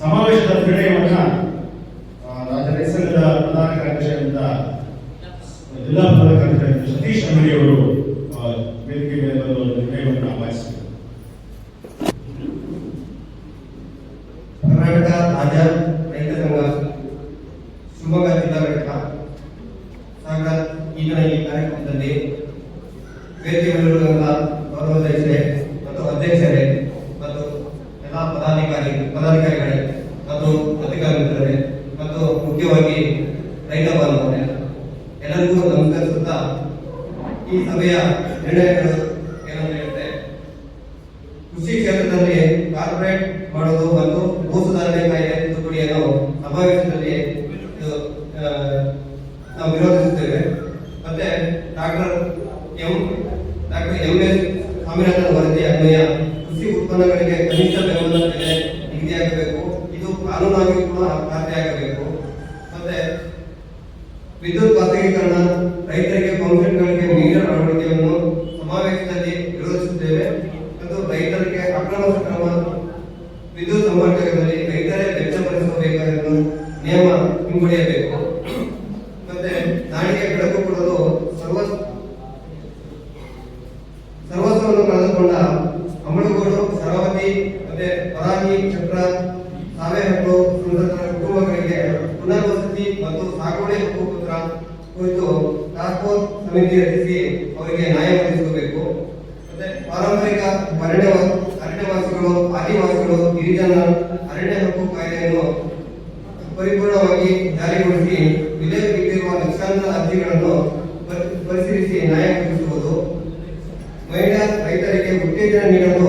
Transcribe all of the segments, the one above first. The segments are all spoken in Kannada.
ಸಮಾವೇಶದ ನಿರ್ಣಯವನ್ನ ರಾಜ್ಯ ರೈತ ಸಂಘದ ಪ್ರಧಾನ ಕಾರ್ಯದರ್ಶಿಯಾದಂತ ಜಿಲ್ಲಾ ಪ್ರಧಾನ ಕಾರ್ಯದರ್ಶಿ ಸತೀಶ್ ಅಂಗಡಿ ಅವರು ವೇದಿಕೆ ಮೇಲೆ ಬಂದು ನಿರ್ಣಯವನ್ನು ಆಹ್ವಾನಿಸಿದರು. ಕರ್ನಾಟಕ ರಾಜ್ಯ ರೈತ ಸಂಘ ಶಿವಮೊಗ್ಗ ಜಿಲ್ಲಾ ಘಟಕ ಸಾಗರ ಈಗಿನ ಈ ಕಾರ್ಯಕ್ರಮದಲ್ಲಿ ವೇದಿಕೆ ಗೌರವ ಅಧ್ಯಕ್ಷರೇ ಮತ್ತು ಅಧ್ಯಕ್ಷರೇ ಮತ್ತು ಎಲ್ಲ ಪದಾಧಿಕಾರಿಗಳೇ ಮತ್ತು ಪತ್ರಿಕಾ ಮತ್ತು ಮುಖ್ಯವಾಗಿ ರೈತ ಬಾಂಧವರೇ, ಎಲ್ಲರಿಗೂ ನಮಸ್ಕರಿಸುತ್ತಾ ಈ ಸಭೆಯ ನಿರ್ಣಯಗಳು ಏನಂತ ಹೇಳಿದ್ರೆ, ಕೃಷಿ ಕ್ಷೇತ್ರದಲ್ಲಿ ಕಾರ್ಪೊರೇಟ್ ಮಾಡೋದು ಮತ್ತು ಭೂ ಸುಧಾರಣೆ ಕಾಯ್ದೆ ತಿದ್ದುಪಡಿಯನ್ನು ಸಮಾವೇಶದಲ್ಲಿ ನಾವು ವಿರೋಧಿಸುತ್ತೇವೆ. ಮತ್ತೆ doctor M doctor M S Swaminathan ವರದಿ ಅನ್ವಯ, ಕೃಷಿ ಉತ್ಪನ್ನಗಳಿಗೆ ಕನಿಷ್ಠ ಬೆಂಬಲ ಬೆಲೆ ನಿಗದಿಯಾಗಬೇಕು ಇದು ಕಾನೂನಾಗಿ ಕೂಡ ಖಾತ್ರಿಯಾಗಬೇಕು ಮತ್ತೆ ವಿದ್ಯುತ್ ಖಾಸಗೀಕರಣ ರೈತರಿಗೆ ಪಂಪ್ಸೆಟ್ಗಳಿಗೆ ಮೀಟರ್ ಅಳವಡಿಕೆಯನ್ನು ಸಮಾವೇಶದಲ್ಲಿ ವಿರೋಧಿಸುತ್ತೇವೆ ಮತ್ತು ರೈತರಿಗೆ ಅಕ್ರಮ ಸಕ್ರಮ ವಿದ್ಯುತ್ ಸಂಪರ್ಕದಲ್ಲಿ ರೈತರೇ ವೆಚ್ಚ ಭರಿಸಬೇಕಾದ ನಿಯಮ ಹಿಂಪಡೆಯಬೇಕು. ಕುಟುಂಬಗಳಿಗೆ ಪುನರ್ವಸತಿ ಮತ್ತು ಸಾಗುವಳಿ ಹಕ್ಕು ಪತ್ರ ಕುರಿತು ಟಾಸ್ಕ್ ಸಮಿತಿ ರಚಿಸಿ ಅವರಿಗೆ ನ್ಯಾಯ ಒದಗಿಸಬೇಕು ಮತ್ತೆ ಪಾರಂಪರಿಕ ಅರಣ್ಯ ಅರಣ್ಯವಾಸಿಗಳು, ಆದಿವಾಸಿಗಳು, ಗಿರಿಜನ ಅರಣ್ಯ ಹಕ್ಕು ಕಾಯ್ದೆಯನ್ನು ಪರಿಪೂರ್ಣವಾಗಿ ಜಾರಿಗೊಳಿಸಿ ವಿಲೆ ಬಿಟ್ಟಿರುವ ಲಕ್ಷಾಂತರ ಅರ್ಜಿಗಳನ್ನು ಪರಿ- ಪರಿಶೀಲಿಸಿ ನ್ಯಾಯ ಒದಗಿಸುವುದು. ಮಹಿಳಾ ರೈತರಿಗೆ ಉತ್ತೇಜನ ನೀಡಲು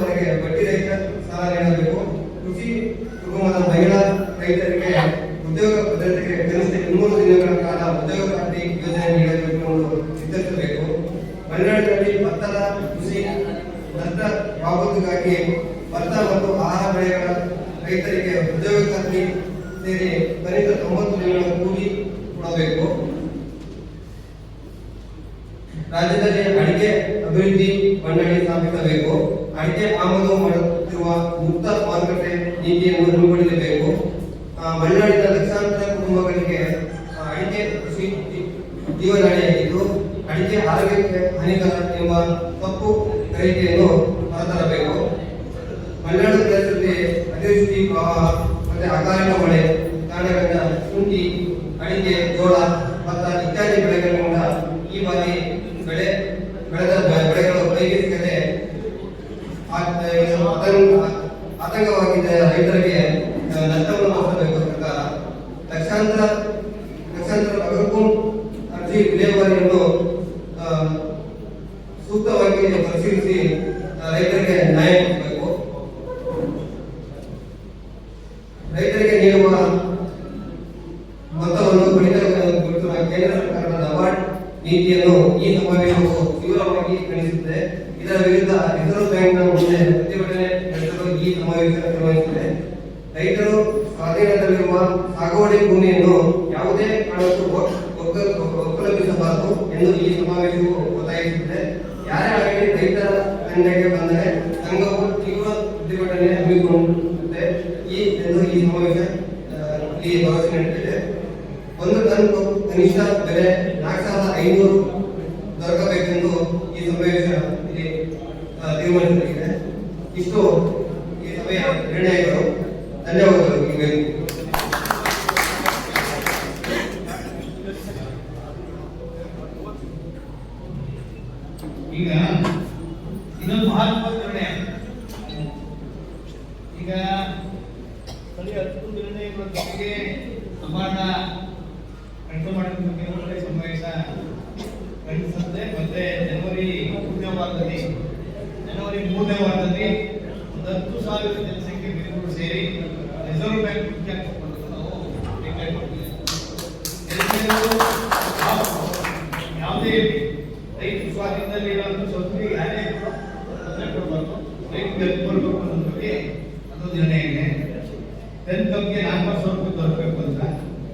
ಲಕ್ಷದವರೆಗೆ ಬಡ್ಡಿ ರಹಿತ ಸಾಲ ನೀಡಬೇಕು ಕೃಷಿ ಕುಟುಂಬದ ಮಹಿಳಾ ರೈತರಿಗೆ ಉದ್ಯೋಗ ಭದ್ರತೆಗೆ ಕನಿಷ್ಠ ಇನ್ನೂರು ದಿನಗಳ ಕಾಲ ಉದ್ಯೋಗ ಖಾತ್ರಿ ಯೋಜನೆ ನೀಡಬೇಕು ಎಂದು ಚಿಂತಿಸಬೇಕು ಮಲೆನಾಡಿನಲ್ಲಿ ಭತ್ತದ ಕೃಷಿ ನಷ್ಟ ಬಾಬತಿಗಾಗಿ ಭತ್ತ ಮತ್ತು ಆಹಾರ ಬೆಳೆಗಳ ರೈತರಿಗೆ ಉದ್ಯೋಗ ಖಾತ್ರಿ ಸೇರಿ ಕನಿಷ್ಠ ತೊಂಬತ್ತು ದಿನಗಳ ಕೂಲಿ ಕೊಡಬೇಕು. ರಾಜ್ಯದಲ್ಲಿ ಅಡಿಕೆ ಆಮದು ಮಾಡುತ್ತಿರುವ ಮುಕ್ತ ಮಾರುಕಟ್ಟೆ ನೀತಿಯನ್ನು ರೂಪಿಸಬೇಕು ಮಲೆನಾಡಿನ ಲಕ್ಷಾಂತರ ಕುಟುಂಬಗಳಿಗೆ ಅಡಿಕೆ ಕೃಷಿ ಜೀವನಾಡಿಯಾಗಿದ್ದು ಅಡಿಕೆ ಆರೋಗ್ಯಕ್ಕೆ ಹಾನಿಕರ ಎಂಬ ತಪ್ಪು ಗ್ರಹಿಕೆಯನ್ನು ಹೊರತರಬೇಕು. ಮಲೆನಾಡು ಪ್ರದೇಶದಲ್ಲಿ ಅತಿವೃಷ್ಟಿ ಪ್ರವಾಹ ಮತ್ತೆ ಅಕಾಲಿಕ ಮಳೆ ಕಾರಣಗಳಿಂದ ಶುಂಠಿ, ಅಡಿಕೆ, ಜೋಳ, ಭತ್ತ ಇತ್ಯಾದಿ ಬೆಳೆಗಳಿಂದ ಈ ಬಾರಿ ಬೆಳೆ ಬೆಳೆದ ಬೆ- ಬೆಳೆಗಳು ಕೈಗೆ ಸಿಗದೆ ಆ- ಏನು ಆತಂಕ- ಆತಂಕವಾಗಿದ್ದ ರೈತರಿಗೆ ನಷ್ಟವನ್ನು ಭರಿಸಬೇಕು ಸರ್ಕಾರ ಲಕ್ಷಾಂತರ ಲಕ್ಷಾಂತರ ಬಗರ್ಕು ಅರ್ಜಿ ವಿಲೇವಾರಿಯನ್ನು ಸೂಕ್ತವಾಗಿ ಪರಿಶೀಲಿಸಿ ರೈತರಿಗೆ ನ್ಯಾಯ ಕೊಡಬೇಕು. ರೈತರಿಗೆ ನೀಡುವ ಮೊತ್ತವನ್ನು ಕಡಿತಗೊಳಿಸುವ ಕೇಂದ್ರ ಸರ್ಕಾರದ ಅವಾರ್ಡ್ ನೀತಿಯನ್ನು ಈ ಸಮಾವೇಶವು ತೀವ್ರವಾಗಿ ಖಂಡಿಸುತ್ತದೆ. ಇದರ ವಿರುದ್ಧ ರಿಸರ್ವ್ ಬ್ಯಾಂಕ್ನ ಮುಂದೆ ಪ್ರತಿಭಟನೆ ನಿರ್ವಹಿಸಿದೆ ರೈತರು ಸ್ವಾಧೀನದಲ್ಲಿರುವ ಸಾಗುವಳಿ ಭೂಮಿಯನ್ನು ಯಾವುದೇ ಕಾರಣಕ್ಕೂ ಒ- ಒಗ್ಗ- ಎಂದು ಈ ಸಮಾವೇಶವು ಒತ್ತಾಯಿಸುತ್ತದೆ. ಯಾರೇ ಆಗಲಿ ರೈತರ ತಂಡಕ್ಕೆ ಬಂದರೆ ಸಂಘವು ತೀವ್ರ ಪ್ರತಿಭಟನೆ ಹಮ್ಮಿಕೊಳ್ಳುತ್ತೆ ಈ ಎಂದು ಈ ಸಮಾವೇಶ ಈ ಭರವಸೆ ನೀಡುತ್ತಿದೆ ಒಂದು ಟನ್ ಕನಿಷ್ಠ ಬೆಲೆ ನಾಲ್ಕು ಸಾವಿರದ ಐನೂರು ದೊರಕಬೇಕೆಂದು ಈ ಸಮಾವೇಶ ಇಲ್ಲಿ ತೀರ್ಮಾನಿಸಲಾಗಿದೆ. ಇಷ್ಟು. ನಿರ್ಣಯಗಳು ಧನ್ಯವಾದಗಳು. ಈಗ ಇನ್ನೊಂದು ಮಹತ್ವದ ನಿರ್ಣಯ. ಈಗ ಬರೀ ಹತ್ತು ನಿರ್ಣಯಗಳ ಜೊತೆಗೆ ಸಮಾನ ಕಂಡು ಮಾಡಿದ ಒಳ್ಳೆ ಸಮಾವೇಶ ಖಂಡಿಸುತ್ತೆ ಮತ್ತೆ ಜನವರಿ ಮೂರನೇ ವಾರದಲ್ಲಿ, ಜನವರಿ ಮೂರನೇ ವಾರದಲ್ಲಿ ಒಂದು ಹತ್ತು ಸಾವಿರ ಜನಸಂಖ್ಯೆ ಬಿರುಗಳು ಸೇರಿ ರಿಸರ್ವ್ ಬ್ಯಾಂಕ್ ಯಾವುದೇ ರೈತ ಸ್ವಾಧೀನದಲ್ಲಿ ಇರುವಂತ ಸ್ವಲ್ಪ ಯಾರೇ ತೊಂದರೆ ಕೊಡಬಾರ್ದು. ರೈತರಿಗೆ ಬರಬೇಕು ಅನ್ನೋದ್ರ ಬಗ್ಗೆ ನಾಲ್ಕು ಅಂತ.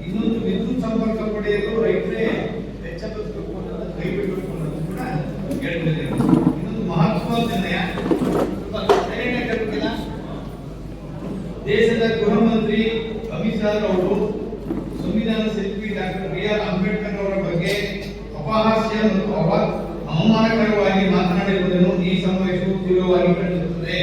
ಇನ್ನೊಂದು ವಿದ್ಯುತ್ ಸಂಪರ್ಕ ಪಡೆಯಲು ರೈತರೇ ವೆಚ್ಚ ಬದುಕಬೇಕು ಅನ್ನೋದನ್ನ ಕೈ ಬಿಡಬೇಕು ಅನ್ನೋದು ಕೂಡ ಕೇಳ್ಕೊಂಡಿದ್ದೇವೆ ಇನ್ನೊಂದು ಮಹತ್ವದ ನಿರ್ಣಯ ದೇಶದ ಗೃಹ ಮಂತ್ರಿ ಅಮಿತ್ ಶಾ ಅವರು ಸಂವಿಧಾನ ಶಿಲ್ಪಿ ಡಾಕ್ಟರ್ ಬಿ ಆರ್ ಅಂಬೇಡ್ಕರ್ ಅವರ ಬಗ್ಗೆ ಅಪಹಾಸ್ಯ ಮತ್ತು ಅವ, ಅವಮಾನಕರವಾಗಿ ಮಾತನಾಡಿರುವುದನ್ನು ಈ ಸಮಾವೇಶವು ತೀವ್ರವಾಗಿ ಖಂಡಿಸುತ್ತದೆ.